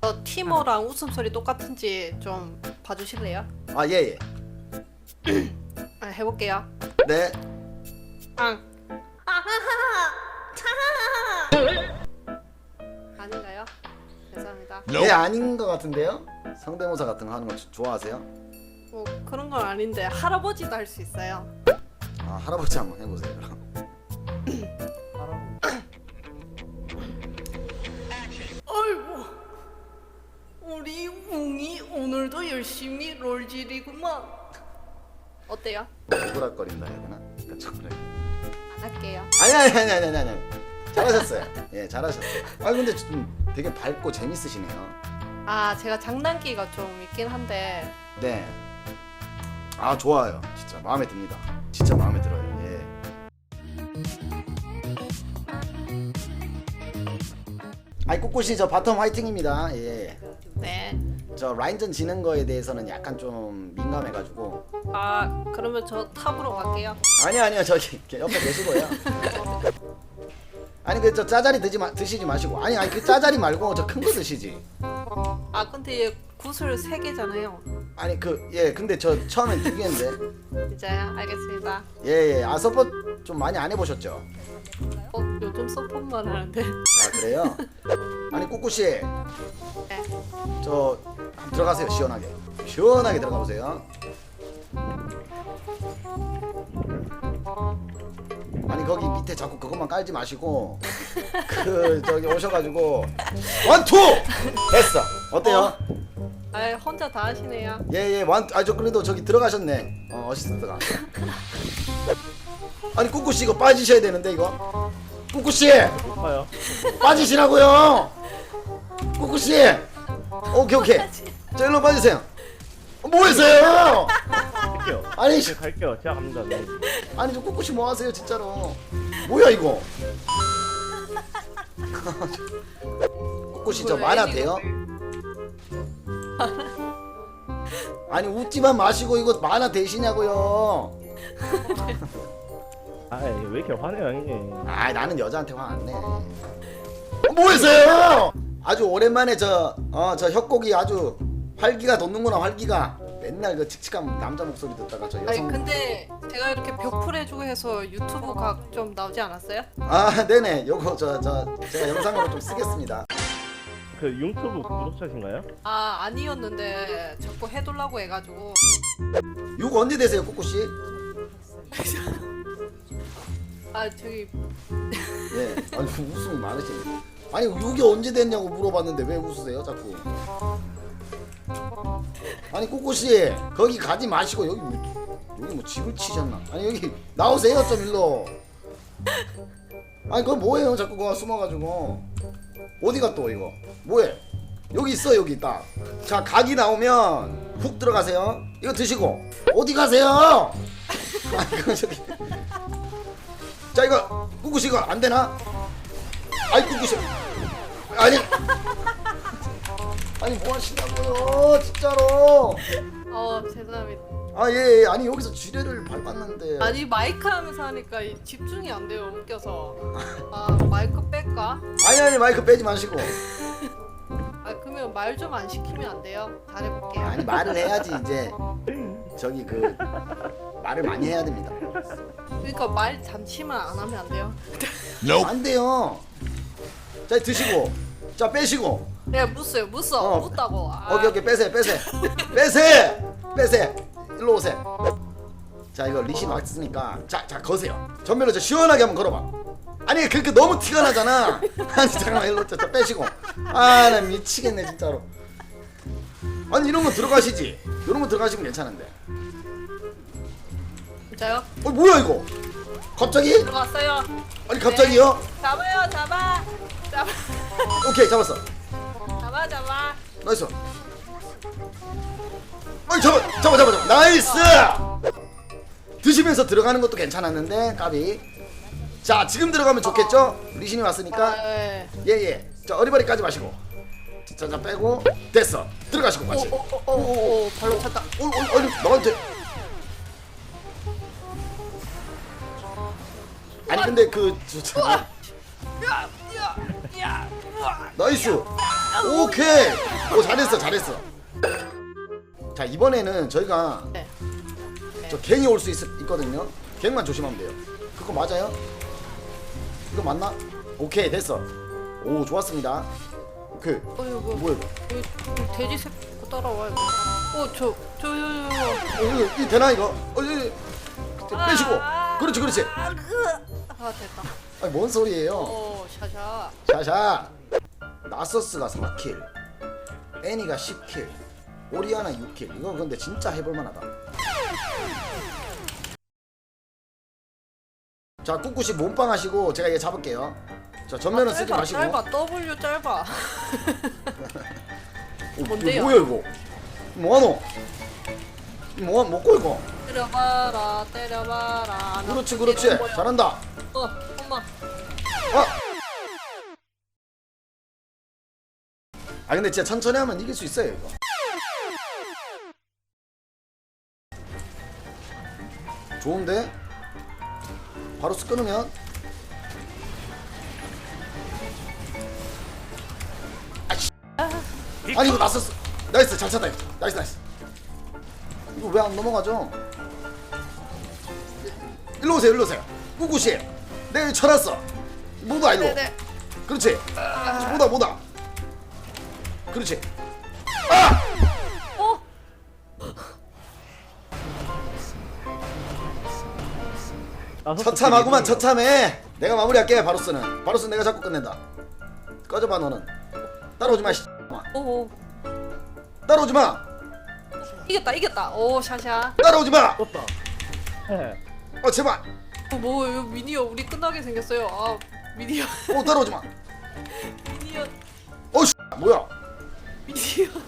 저 티모랑 웃음소리 똑같은지 좀 봐주실래요? 아 예예. 아, 해볼게요. 네. 앙. 아닌가요? 죄송합니다. 네 아닌 것 같은데요? 성대모사 같은 거 하는 거 조- 좋아하세요? 뭐 그런 건 아닌데 할아버지도 할 수 있어요. 아 할아버지 한번 해보세요 그럼. 열심히 롤질이구만. 어때요? 오그락거린다 해야 되나? 그쵸 그래. 안 할게요. 아니 아니 아니 아니 아니 아니. 잘하셨어요. 예 잘하셨어요. 아 근데 좀 되게 밝고 재밌으시네요. 아 제가 장난기가 좀 있긴 한데 네. 아 좋아요. 진짜 마음에 듭니다. 진짜 마음에 들어요. 예. 아이 꼬꼬씨 저 바텀 화이팅입니다. 예. 네. 저 라인전 지는 거에 대해서는 약간 좀 민감해가지고 아 그러면 저 탑으로 갈게요. 아니 아니요 저기 옆에 계시고요. 아니 그 저 짜자리 드지 마, 드시지 마시고 아니 아니 그 짜자리 말고 저 큰 거 드시지. 아 근데 얘 구슬 세 개잖아요. 아니 그 예 근데 저 처음엔 두 개인데 진짜요? 알겠습니다. 예예 아 서포 좀 많이 안 해보셨죠? 어 요즘 서폿만 하는데. 아 그래요? 아니 꾸꾸씨 네. 저 들어가세요 시원하게 시원하게 들어가 보세요 아니 거기 밑에 자꾸 그것만 깔지 마시고 그 저기 오셔가지고 원투 됐어 어때요? 아 혼자 다 하시네요. 예예 원아저 그래도 저기 들어가셨네 어 어시스트가 아니 꾸꾸씨 이거 빠지셔야 되는데 이거 꾸꾸씨? 빠지시라고요. 꾸꾸씨. 오케이 오케이. 자 일로 빠지세요. 어, 뭐 하세요? 갈게요. 아니 네, 갈게요. 제가 갑니다. 네. 아니 저 꾸꾸씨 뭐 하세요 진짜로? 뭐야 이거? 꾸꾸씨 저 만화 돼요? 아니 웃지만 마시고 이거 만화 되시냐고요? 아, 왜 이렇게 화내요, 형님? 아 나는 여자한테 화 안 내. 어, 뭐 하세요? 아주 오랜만에 저어저 협곡이 아주 활기가 돋는구나 활기가. 맨날 그 칙칙한 남자 목소리 듣다가 저 아니 여성. 근데 제가 이렇게 벽풀 해주고 해서 유튜브 각 좀 나오지 않았어요? 아 네네 요거 저 저 제가 영상으로 좀 쓰겠습니다. 그 유튜브 구독자신가요? 아 아니었는데 자꾸 해달라고 해가지고 요거 언제 되세요 꾸꾸 씨? 아 저기 예. 아니 웃음이 많으시네. 아니 이게 언제 됐냐고 물어봤는데 왜 웃으세요 자꾸? 아니 꾸꾸 씨 거기 가지 마시고 여기 뭐, 여기 뭐 집을 치셨나? 아니 여기 나오세요 좀 일로. 아니 그거 뭐예요 자꾸 그거 숨어가지고 어디가 또 이거 뭐해? 여기 있어 여기 딱. 자 각이 나오면 훅 들어가세요. 이거 드시고 어디 가세요? 아니 그거 저기. 자 이거 꾸꾸씨 이거 안 되나? 아이 꾸꾸씨 아니 아니 뭐 하시냐고요 진짜로. 어 죄송합니다. 아 예 예, 아니 여기서 지뢰를 밟았는데. 아니 마이크 하면서 하니까 이 집중이 안 돼요 웃겨서. 아 마이크 뺄까? 아니 아니 마이크 빼지 마시고. 아 그러면 말 좀 안 시키면 안 돼요? 잘해볼게요. 아니 말을 해야지 이제. 저기 그 말을 많이 해야 됩니다. 그러니까 말 잠시만 안 하면 안 돼요? 안 돼요. 자 드시고. 자 빼시고 내가 묻어요. 묻어. 어. 묻다고. 아, 오케이 오케이. 빼세요 빼세요. 빼세요. 빼세요. 일로 오세요. 자 이거 리신 왔으니까. 자자 거세요. 전멸로 저 시원하게 한번 걸어봐. 아니 그렇게 너무 티가 나잖아. 아니 잠깐만. 일로 저, 저 빼시고. 아 나 미치겠네 진짜로. 아니 이런 거 들어가시지. 이런 거 들어가시면 괜찮은데. 진짜요? 어 뭐야 이거? 갑자기? 들어갔어요. 아니 갑자기요? 잡아요 잡아. 잡아. 오케이 잡았어 잡아 잡아 나이스. 아니 잡아 잡아 잡아 잡아. 나이스! 드시면서 들어가는 것도 괜찮았는데 까비. 자 지금 들어가면 좋겠죠? 리신이 왔으니까. 아, 예. 예예 자 어리버리 까지 마시고. 자 자 빼고. 됐어. 들어가시고 같이 오오오오 발로 찼다. 어, 어, 아니 나한테. 아니 근데 그 저, 저, 야, 야, 야, 우와. 나이스 오케이. 오 잘했어 잘했어. 자 이번에는 저희가 네. 저 갱이 올 수 있거든요. 갱만 조심하면 돼요. 그거 맞아요? 그거 맞나? 오케이 됐어. 오 좋았습니다. 오케이. 어 이거 뭐야 이거? 이, 이 돼지 새끼 따라와야 돼. 어저 저 저, 저, 어, 이거 이 되나 이거? 어, 이, 빼시고. 그렇지 그렇지. 아, 그. 아 됐다. 아니 뭔 소리예요? 어 샤샤. 샤샤. 나서스가 4킬, 애니가 10킬, 오리아나 6킬. 이거 근데 진짜 해볼 만하다. 자 꿋꿋이 몸빵 하시고 제가 얘 잡을게요. 자 전면은 쓰지 짧아 마시고. 짧아 W 짧아. 어, 뭔데요? 이거 뭐야 이거? 뭐하노? 뭐 먹고 이거? 때려봐라 때려봐라. 그렇지 그렇지 거요. 잘한다. 어 엄마. 아! 아 근데 진짜 천천히 하면 이길 수 있어요 이거. 좋은데? 바로 스 끊으면 아씨 아니 이거 났었어 나이스 잘 찼다 이거. 나이스 나이스 이거 왜 안 넘어가죠? 일로 오세요 일로 오세요 꾸꾸씨 내가 여기 쳐놨어 뭐다 일로 네네. 그렇지 뭐다 뭐다 그렇지 아! 어 처참하구만 처참해 내가 마무리할게 바로스는 바로스 내가 잡고 끝낸다 꺼져봐 너는 따라오지 마 씨X마. 오. 따라오지 마 이겼다 이겼다. 오 샤샤. 따라오지 마 떴다. 네. 어 제발 어, 뭐 이거 미니어 우리 끝나게 생겼어요. 아 미니어 어 따라오지 마 미니어 어, 씨, 뭐야? 미니어